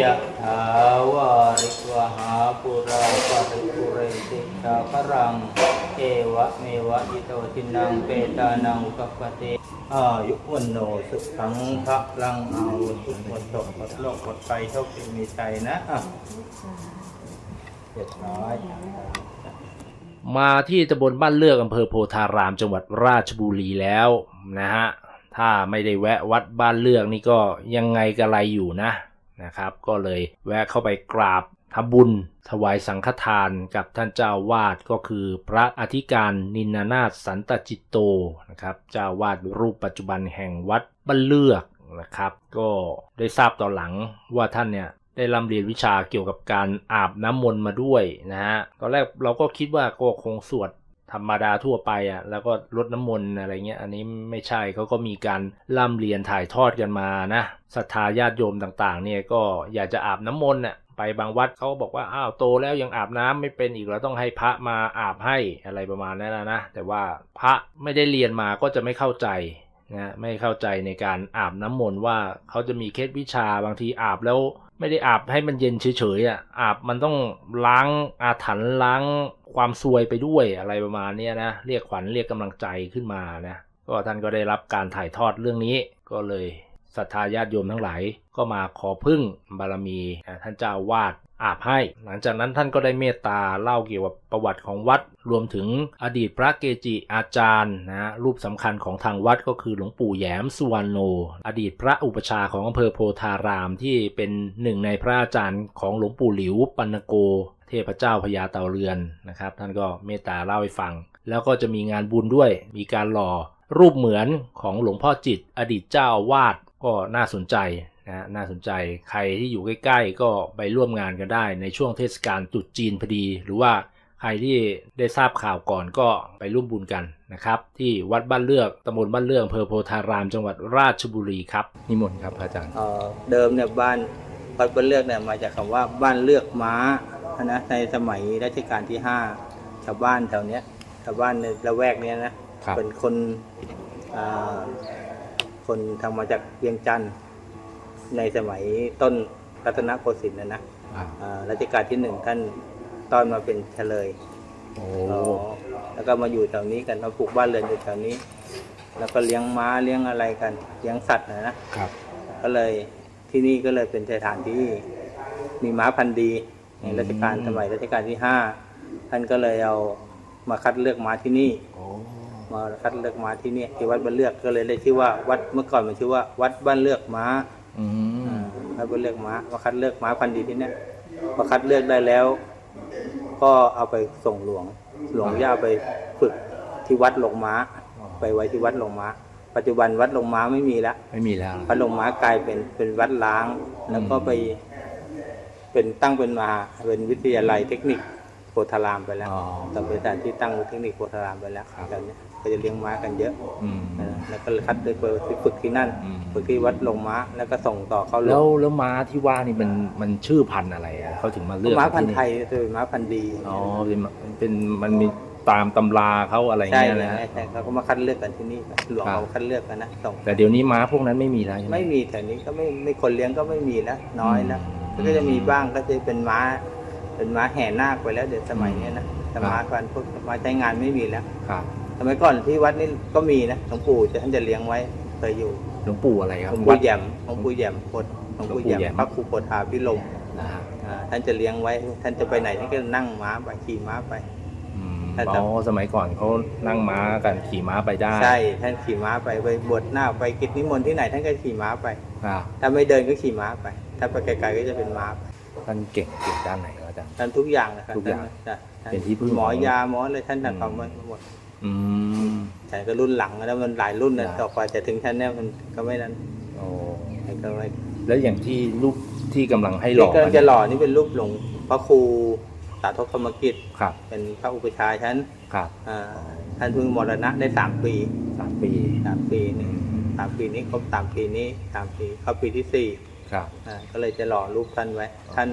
ยะถาวาริวหาปุราปริปุเรติสาครัง เอวะเมวะอิโตทินังเปตานังอุปปติอายุวันโนสุขังพระลังเอาทุกหมดตกหมดโลกหมดไปเท่าที่มีใจนะอะเจ็ดน้อยมาที่ตำบลบ้านเลือกอำเภอโพธารามจังหวัดราชบุรีแล้วนะฮะ ถ้าไม่ได้แวะวัดบ้านเลือกนี่ก็ยังไงกะไรอยู่นะ นะครับ ก็เลยแวะเข้าไปกราบทำบุญ ถวายสังฆทานกับท่านเจ้าวาดก็คือพระอธิการนินนานาถสันตจิตโตนะครับเจ้าวาดรูปปัจจุบันแห่งวัดบ้านเลือกนะครับก็ได้ทราบต่อหลังว่าท่านเนี่ยได้ร่ำเรียนวิชาเกี่ยวกับการอาบน้ำมนต์มาด้วยนะฮะตอนแรกเราก็คิดว่าก็คงสวด ธรรมดาทั่วไปอะแล้วก็ลดน้ำมนต์อะไรเงี้ยอันนี้ไม่ใช่เขาก็มีการร่ำเรียนถ่ายทอดกันมานะศรัทธาญาติโยมต่างๆ เนี่ยก็อยากจะอาบน้ำมนต์น่ะไปบางวัดเขาบอกว่าอ้าวโตแล้วยังอาบน้ำไม่เป็นอีกแล้วต้องให้พระมาอาบให้อะไรประมาณนั้นนะนะแต่ว่าพระไม่ได้เรียนมาก็จะไม่เข้าใจนะไม่เข้าใจในการอาบน้ำมนต์ว่าเขาจะมีเคล็ดวิชาบางทีอาบแล้ว ไม่ได้อาบให้มันเย็นเฉยๆอะอาบมันต้องล้างอาถรรพ์ล้างความซวยไปด้วยอะไรประมาณนี้นะเรียกขวัญเรียกกำลังใจขึ้นมานะก็ท่านก็ได้รับการถ่ายทอดเรื่องนี้ก็เลย ศรัทธาญาติโยมทั้งหลายก็มาขอพึ่งบารมีท่านเจ้าวาดอาบให้ หลังจากนั้นท่านก็ได้เมตตาเล่าเกี่ยวกับประวัติของวัด รวมถึงอดีตพระเกจิอาจารย์นะรูปสำคัญของทางวัดก็คือหลวงปู่แยมสุวรรณโน อดีตพระอุปชาของอำเภอโพธารามที่เป็นหนึ่งในพระอาจารย์ของหลวงปู่หลิวปัณโก เทพเจ้าพญาเต่าเรือนนะครับ ท่านก็เมตตาเล่าให้ฟัง แล้วก็จะมีงานบุญด้วย มีการหล่อรูปเหมือนของหลวงพ่อจิต อดีตเจ้าวาด ก็น่าสนใจนะฮะน่าสนใจใครที่อยู่ใกล้ๆ ก็ไปร่วมงานกันได้ในช่วงเทศกาลตรุษจีนพอดี หรือว่าใครที่ได้ทราบข่าวก่อนก็ไปร่วมบุญกันนะครับ ที่วัดบ้านเลือกตำบลบ้านเลือกอำเภอโพธาราม จังหวัดราชบุรีครับนิมนต์ครับพระอาจารย์เอ่อเดิมเนี่ยบ้านวัดบ้านเลือกเนี่ยมาจากคำว่าบ้านเลือกม้านะในสมัยรัชกาลที่ห้าชาวบ้านแถวเนี้ยชาวบ้านในละแวกเนี้ยนะครับเป็นคนอ่า คนทางมาจากเวียงจันทร์ในสมัยต้นรัตนโกสินทร์นะนะอ่ารัชกาลที่หนึ่งท่านต้อนมาเป็นเฉลยโอ้แล้วก็มาอยู่แถวนี้กันมาปลูกบ้านเรือนอยู่แถวนี้ แล้วก็เลี้ยงม้าเลี้ยงอะไรกัน เลี้ยงสัตว์นะนะครับ ก็เลยที่นี่ก็เลยเป็นสถานที่มีม้าพันธุ์ดี ในรัชกาลสมัยรัชกาลที่ห้าท่านก็เลยเอามาคัดเลือกม้าที่นี่โอ้ มาคัดเลือกม้าที่นี่ที่วัดบ้านเลือกก็เลยเรียกชื่อว่าวัดเมื่อก่อนมันชื่อว่า วัดบ้านเลือกม้าอืมวัดบ้านเลือกม้ามาคัดเลือกม้าพันธุ์ดีที่เนี่ยพอคัดเลือกได้แล้ว ก็เอาไปส่งหลวง หลวงย่าไปฝึกที่วัดหลงม้า ไปไว้ที่วัดหลงม้า ปัจจุบันวัดหลงม้าไม่มีแล้วไม่มีแล้ววัดหลงม้ากลายเป็นเป็นวัดล้าง แล้วก็ไป เป็นตั้งเป็นมาเป็นวิทยาลัยเทคนิค โพธารามไปแล้วอ๋อต่อเป็นสถานที่ตั้งเทคนิคโพธารามไปแล้วครับตอนนี้ก็จะเลี้ยงม้ากันเยอะอืมนะแล้วก็เลยคัดเลยไปฝึกที่นั่นอืมฝึกที่วัดหลงม้าแล้วก็ส่งต่อเข้าหลแล้วงแล้วม้าที่ว่านี่มันมันชื่อพันธุ์อะไรอะเขาถึงมาเลือกม้าพันธุ์ที่ไทยจะเป็นม้าพันธุ์ดีอ๋อเป็นเป็นมันมีตามตำราเขาอะไรใช่เงี้ยใช่นะใช่เขาก็มาคัดเลือกกันที่นี่หลวงครับเขาคัดเลือกกันนะส่งแต่เดี๋ยวนี้ม้าพวกนั้นไม่มีแล้วใช่ไหมไม่มีแถวนี้ก็ไม่ไม่คนเลี้ยงก็ไม่มีแล้วน้อยแล้วอืมก็จะมีบ้างก็จะเป็นม้า เป็นม้าแห่นาคไปแล้วเดี๋ยวสมัยเนี้ยนะแต่ครับม้าการพวกม้าใช้งานไม่มีแล้วครับสมัยก่อนที่วัดนี่ก็มีนะหลวงปู่จะท่านจะเลี้ยงไว้เคยอยู่หลวงปู่อะไรคหรับลวงวัปู่ดแหยมหลวงปู่แหยมโพธิ์หลวงปู่แหยมหลวงปู่แหยมพระครูโพธาพิลมนะฮะอ่าท่านจะเลี้ยงไว้ ท่านจะไปไหนท่านก็นั่งม้าไปขี่ม้าไปอืมท่านอ๋อสมัยก่อนเขานั่งม้ากันขี่ม้าไปได้ใช่ท่านขี่ม้าไปไปบวชหน้าไปกิจนิมนต์ที่ไหนท่านก็ขี่ม้าไปครับถ้าไม่เดินก็ขี่ม้าไป ถ้าไปไกลๆก็จะเป็นม้าไปท่านเก่งเก่งด้านไหนครับ อาจารย์ ท่านทุกอย่างนะครับทุกอย่างท่นท่าเป็นที่พึ่งหมอของยาหมออะไรท่านทำความไว้หมดอืมแต่ก็รุ่นหลังแล้วมันหลายรุ่นนะครับต่อไปจะถึงท่านเนี่ยมันก็ไม่นั้นโอ้มันก็ไม่แล้วอย่างที่รูปที่กำลังให้หล่ที่อกำลังจะหล่อนี่เป็นรูปหลวงพระครูสาธกธรรมกิจครับ เป็นพระอุปชฌาย์ชั้นครับอ่าท่านเพิ่งมรณะได้สามปีสามปีสามปีอืนี่มสามปีนี้ครบสามปีนี้สามปีเข้าปีที่สี่ครับอ่าก็เลยจะหล่อรูปท่านไว้ ท่าน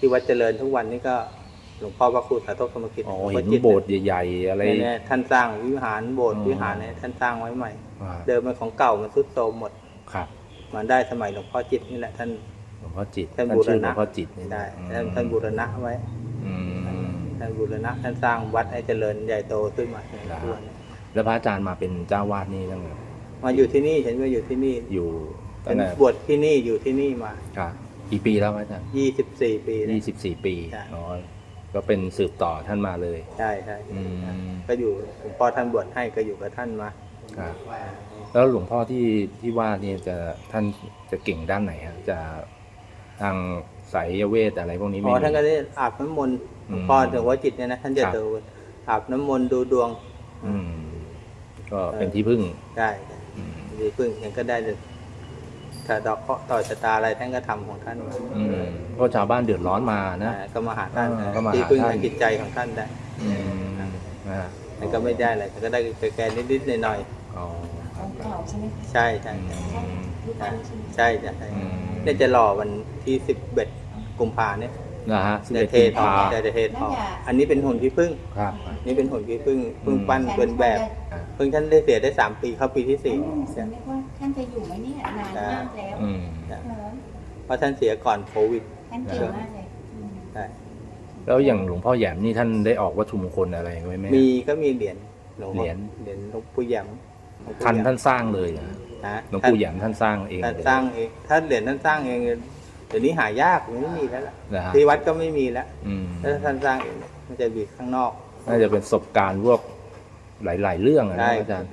ที่วัดเจริญทุกวันนี้ก็หลวงพ่อพระครูสาธกธรรมกิจอ๋อหลวงเห็พ่อนจิตโบสถ์ใหญ่ๆอะไรเนี่ยๆท่านสร้างวิหารโบสถ์อืมวิหารเนี่ยท่านสร้างไว้ใหม่อ่าเดิมมันของเก่ามันทรุดโทรมหมดครับมาได้สมัยหลวงพ่อจิตนี่แหละท่านหลวงพ่อจิตท่านท่านบูรชื่อหลณะวงพ่อจิตนี่ได้อืมท่านท่านบูรณะไว้อืมท่านบูรณะท่านสร้างวัดให้เจริญใหญ่โตขึ้นมาในครับทั่วเนี่ยแล้วพระอาจารย์มาเป็นเจ้าวาดนี่ตั้งแต่มาอยู่ที่นี่ฉันก็อยู่ที่นี่อยู่ตั้เป็งนแต่บวชที่นี่อยู่ที่นี่มาครับ กี่ปีแล้วพระอาจารย์24ปีนะ ยี่สิบสี่ปีใช่ อ๋อก็เป็นสืบต่อท่านมาเลย ใช่ใช่อืม ก็อยู่หลวงพ่อท่านบวชให้ก็อยู่กับท่านมา ครับ แล้วหลวงพ่อที่ที่วาดนี่จะท่านจะเก่งด้านไหนฮะจะทางสายเวทอะไรพวกนี้อ๋ไม่อมีท่านก็ได้อาบน้ำมนต์อืมพ่อถึงว่าจิตเนี่ยนะท่านจะครับ ดูอาบน้ำมนต์ดูดวง อืม ก็เป็นที่พึ่งได้อืม ดีพึ่งยังก็ได้ แต่ถ้าดอกเคราะห์ต่อชะตาอะไรท่านก็ทำของท่านมาอืมเพราะชาวบ้านเดือดร้อนมานะ อ่าก็มาหาท่านอ่าก็มาหาที่พึ่งท่านทางจิตใจของท่านได้อืมนะฮะแต่ก็ไม่ได้อะไรแต่ก็ได้แก่ๆนิดๆหน่อยอ๋อครับเก่าใช่ไหมคะๆใช่ใช่อืใช่มรูปปั้นใช่ไหมใช่ใช่ใช่อืม เนี่ยจะหล่อวันที่สิบเอ็ดกุมภาเนี่ย นะฮะสิบจะเอ็ดเทกุมทองภาจะจะเททองอันนี้เป็นหุ่นที่พึ่ง ครับนี่เป็นหุ่นที่พึ่งพึ่งอืมปั้นเป็นแบบอ่าเพิ่งท่านได้เสียได้สามปีเข้าปีที่สี่ฉันนึกว่าท่านจะอยู่ไหมเนี่ยนานมากแล้วอืมเออเพราะท่านเสียก่อนโควิดท่านเก่งมากเลยอืมใช่แล้วอย่างหลวงพ่อแหยมนี่ท่านได้ออกวัตถุมงคลอะไรไว้ไหม มีก็มีเหรียญหลวงพ่อเหรียญ เหรียญหลวงปู่แหยมหลวงปู่ท่านแหยมท่านสร้างเลยนะนะหลวงปู่แหยมท่านสร้างเองท่านเลยสร้างเองถ้าเหรียญท่านสร้างเอง เดี๋ยวนี้หายากไม่มีแล้วล่ะนะฮะที่วัดก็ไม่มีแล้วอืมถ้าท่านสร้างเองมันจะมีข้างนอก น่าจะเป็นประสบการณ์พวกหลาย ๆ เรื่องอะใช่ นะอาจารย์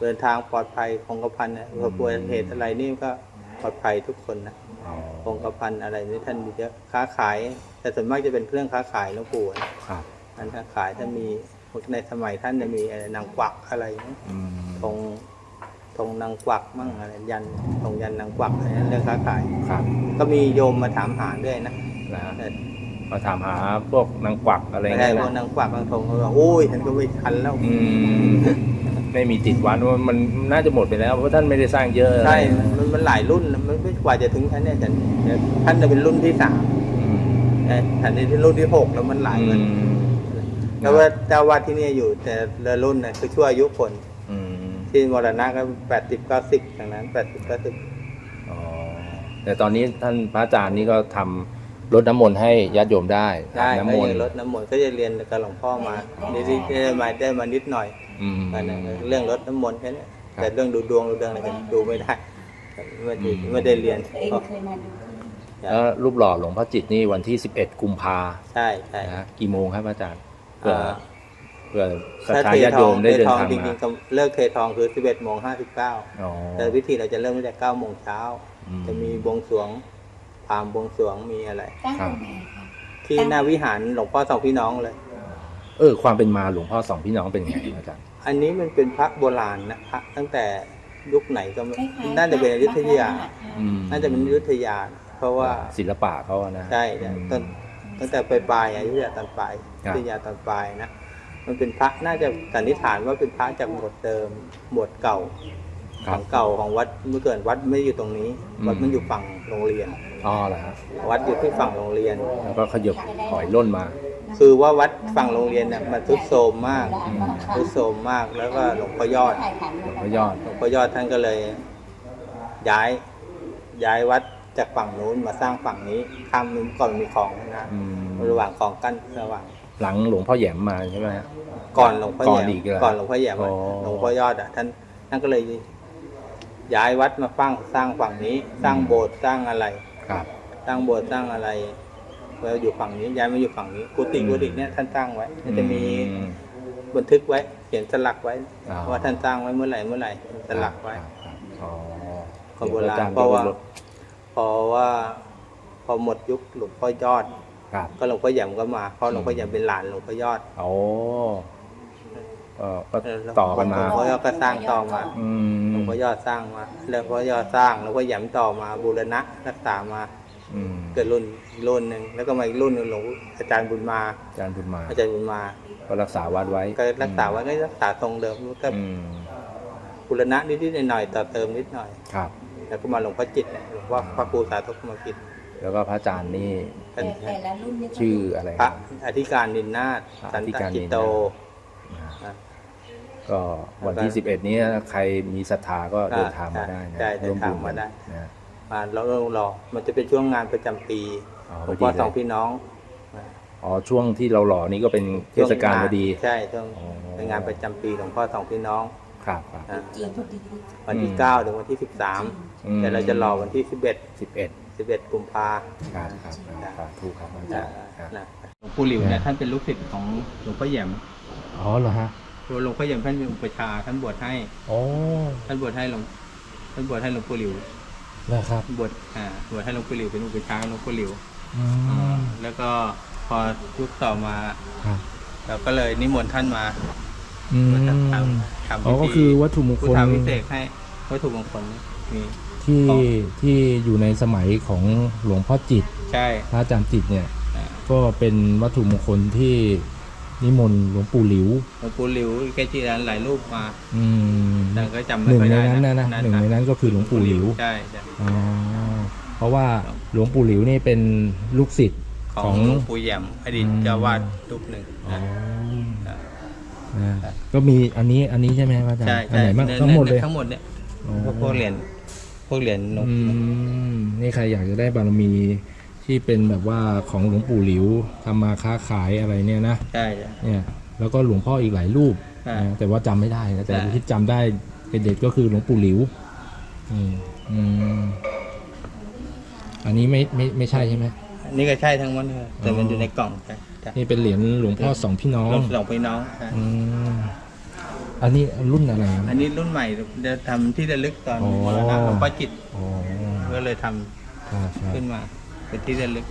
เดินทางปลอดภัยคงกระพันนะพอป่วยเหตุอะไรนี่ก็ปลอดภัยทุกคนนะอ๋อคงกระพันอะไรนี่ท่านมีเยอะค้าขาย แต่ส่วนมากจะเป็นเครื่องค้าขายหลวงปู่นะ ครับท่านค้าขายท่านมีในสมัยท่านจะมีอะไรนางกวักอะไรนะอืม ธง ธงนางกวักมั่งอะไรยันธงยันนางกวักอะไรนั่นเรื่องค้าขายครับก็มีโยมมาถามหาด้วยนะนะฮะแต่มาถามหาพวกนางกวักอะไรไม่เงี้ได้ยพวกนะนางกวักนางธงเขาบอกโอ้ยฉันก็ไม่ทันแล้วอืมไม่มีติดวัดว่ามันน่าจะหมดไปแล้ว เพราะท่านไม่ได้สร้างเยอะใช่มันมันหลายรุ่นนะมันไม่กว่าจะถึงฉันเนี่ยฉันท่านจะเป็นรุ่นที่สามอืมแต่ฉันนี่ที่รุ่นที่หกแล้วมันหลายอืรุ่นมแล้วว่าเจ้าวาดที่นี่อยู่แต่ละรุ่นน่ะคือชั่วอายุคนอืม ที่มรณะก็แปดสิบเก้าสิบดังนั้นแปดสิบเก้าสิบอ๋อแต่ตอนนี้ท่านพระอาจารย์นี่ก็ทำรดน้ำมนต์ให้ญาติโยมได้ได้อาบก็น้ำมนยัต์งลดน้ำมนต์ก็จะเรียนกับหลวงพ่อมาได้ได้มาได้มานิดหน่อยอืมอันนั้นเรื่องลดน้ำมนต์แค่นี้ครับแต่เรื่องดูดวงดูเรื่องอะไรกันดูไม่ได้ไม่ได้อืมไม่ได้เรียนตัวเองเพราะเคยมาดูแล้วรูปหล่อหลวงพ่อจิตนี่วันที่ 11 กุมภาใช่ใช่นะฮะกี่โมงครับอาจารย์เพื่ออ่าเพื่อศรัทถ้าธาเทญาติทโยองมเทได้เดินทองทางจมาริงๆก็เลิกเททองคือสิบเอ็ดโมงห้าสิบเก้าอ๋อแต่พิธีเราจะเริ่มตั้งแต่เก้าโมงเช้าอืมจะมีบวงสรวงพราหมณ์บวงสรวงมีอะไรตั้งครัตบรงไหนคะที่หน้าวิหารหลวงพ่อสองพี่น้องเลย เออ ความเป็นมาหลวงพ่อสองพี่น้องเป็นไงอาจารย์อันนี้มันเป็นพระโบราณนะพระตั้งแต่ยุคไหนก็ไม่คล้ายๆน่าจะเป็นอยุธยาอืมน่าจะเป็นอยุธยา เพราะว่าศิลปะเขาอะนะใช่อืมต้นตั้งแต่ปลายปลายๆอยุธยาตอนปลายครัอบยุธยาตอนปลายนะ มันเป็นพระน่าจะสันนิษฐานว่าเป็นพระจากหมวดเดิมหมวดเก่าคขรับองเก่าของวัดเมื่อเกิดวัดไม่ได้อยู่ตรงนี้อืมวัดมันอยู่ฝั่งโรงเรียนอ๋อเหรอฮะวัดอยู่ที่ฝั่งโรงเรียนแล้วก็ขยบถอยล่นมา คือว่าวัดฝั่งโรงเรียนเนี่ยมันทุดโทรมมากอืมทุดโทรมมากแล้วก็หลวงพ่อยอดถ่ายขันหลวงพ่อยอดหลวงพ่อยอดท่านก็เลย ย้ายย้ายวัดจากฝั่งนู้นมาสร้างฝั่งนี้ข้ามนู้นก่อนมีของนะอืมระหว่างของกั้นระหว่าง หลังหลวงพ่อแหยมมาใช่ไหมฮะ ก่อนหลวงพ่อก่แหอนยอีกเหรอมก่อนหลวงพ่อแหยมอะอ๋อ หลวงพ่อยอดอะท่านท่านก็เลยย้ายวัดมาฟังสร้างฝั่งนี้ สร้างโบสถ์สร้างอะไร ครับ สร้างโบสถ์สร้างอะไรแล้วอยู่ฝั่งนี้ย้ายมาอยู่ฝั่งนี้กุฏิอืม กุฏิเนี่ยท่านสร้างไว้มันจะมีอืมบันทึกไว้เขียนสลักไว้ อ๋อ ว่าท่านสร้างไว้เมื่อไหร่เมื่อไหร่สลักไว้ ครับอ๋อของโบราณดี๋ยวอจย์เพราะว่าจไปลดเพราะว่า พอหมดยุคหลวงพ่อยอด ครับก็หลวงพ่อแหยมก็มา เพราะหลวงพ่อแหยมเป็นหลานหลวงพ่อยอดโอ้เออก็เแล้วต่อกันมาหลวงพ่อยอดก็สร้างต่อมาอืหลวมงพ่อยอดสร้างมาแล้วหลวงพ่อยอดสร้างหลวงพ่อแหยมต่อมาบูรณะรักษามาอืมเกิดรุ่นอีกรุ่นหนึ่งแล้วก็มาอีกรุ่นหนึ่งหลวงอาจารย์บุญมา อาจารย์บุญมา อาจารย์บุญมา ก็รักษาวัดไว้ก็รักษาไว้ก็รักษาทรงเดิมก็อืมบูรณะนิดๆหน่อยๆต่อเติมนิดหน่อยครับ แล้วก็มาหลวงพ่อจิตเนี่ยหลวงพ่อพระครูสาธุกรรมกิจ แล้วก็พระอาจารย์นี่ท่านแต่แต่ละรุ่นนี่ก็ชื่ออะไรพคระรับ อธิการนินนาถพระสันอธิตการนิจินตนาถ โตนะอะก็วันที่ 11 นี้ใครมีศรัทธาก็เดินทางมาได้นะใช่เดิร่วนมทางบุญมาได้ นะเมาแล้วรอมันจะเป็นช่วงงานประจำปีอ๋อหพลอวงดีพ่อเลย สองพี่น้องนะอ๋อช่วงที่เราหล่อนี่ก็เป็นเทศกาลพอดี ใช่ช่วงอ๋อ เป็นงานประจำปีหลวงพ่อสองพี่น้องครับครับ นะจีนพอดีวันที่อืม เก้าถึงวันที่สิบสามอืมแต่เราจะรอวันที่สิบเอ็ดสิ บเอ็ดสิบเอ็ดกุมภาครับครับครับครับถูกครับอาจารย์ครับนะหลวงปู่หลิวเนี่ยท่านเป็นลูกศิษย์ของหลวงพ่อแหยมอ๋อเหรอฮะตัวหลวงพ่อแหยมท่านเป็นอุปชฌาย์ท่านบวชให้โอ้ท่านบวชให้หลวงท่านบวชให้หลวงปู่หลิวเหรอครับบวชอ่าบวชให้หลวงปู่หลิวเป็นอุปชฌาย์หลวงปู่หลิวอือ่ามแล้วก็พอยุคต่อมาครับเราก็เลยนิมนต์ท่านมาอืมมาทำทำทำอ๋อพิก็ธีคือวัตถุมงคพุทลธาพิเศษกให้วัตถุมงคลมี ที่ของที่อยู่ในสมัยของหลวงพ่อจิตรใช่พระอาจารย์จิตรเนี่ยอ่าก็เป็นวัตถุมงคลที่นิมนต์หลวงปู่หลิวหลวงปู่หลิวแกจีรันหลายรูปมาอืมแต่ก็จำหไม่นึ่งค่อยในได้นั้นนะนะหนึ่งในนั้นก็คือหลวงปู่หลิวใช่ใช่อ๋อเพราะว่าหลวงปู่หลิวนี่เป็นลูกศิษย์ขขอองงหลวงปู่แหยมอดีตอืมเจ้าวาดรูปหนึ่งอ๋อนะนะก็มีอันนี้อันนี้ใช่ไหมพระอาจารย์ใช่อันใช่ไหนบ้างในทั้งหมดเลยทั้งหมดเนี่ยอ๋อพวกพวกเหรียญพ วกเหรียญหลวงอืมนี่ใครอยากจะได้บารมีที่เป็นแบบว่าของหลวงปู่หลิวทำมาค้าขายอะไรเนี่ยนะใช่ใช่เนี่ยแล้วก็หลวงพ่ออีกหลายรูปใช่นะแต่ว่าจำไม่ได้นะแต่ใช่ที่จำได้เป็นเด็ดก็คือหลวงปู่หลิวอืมอืมอันนี้ไม่ไม่ไม่ใช่ใช่ไหม อันนี่ก็ใช่ทั้งหมดเลยแต่มันอ๋อออยู่ในกล่องใช่ใช่นี่เป็นเหรียญหลวงพ่อสองพี่น้องรถสองพี่น้องใช่อืม อันนี้รุ่นอะไรครับ อันนี้รุ่นใหม่เดี๋ยวทำที่ระลึกตอนอ๋อ มรณะหลวงพ่อจิตรอ๋อก็เลยทำใช่ใช่ขึ้นมาเป็นที่ระลึก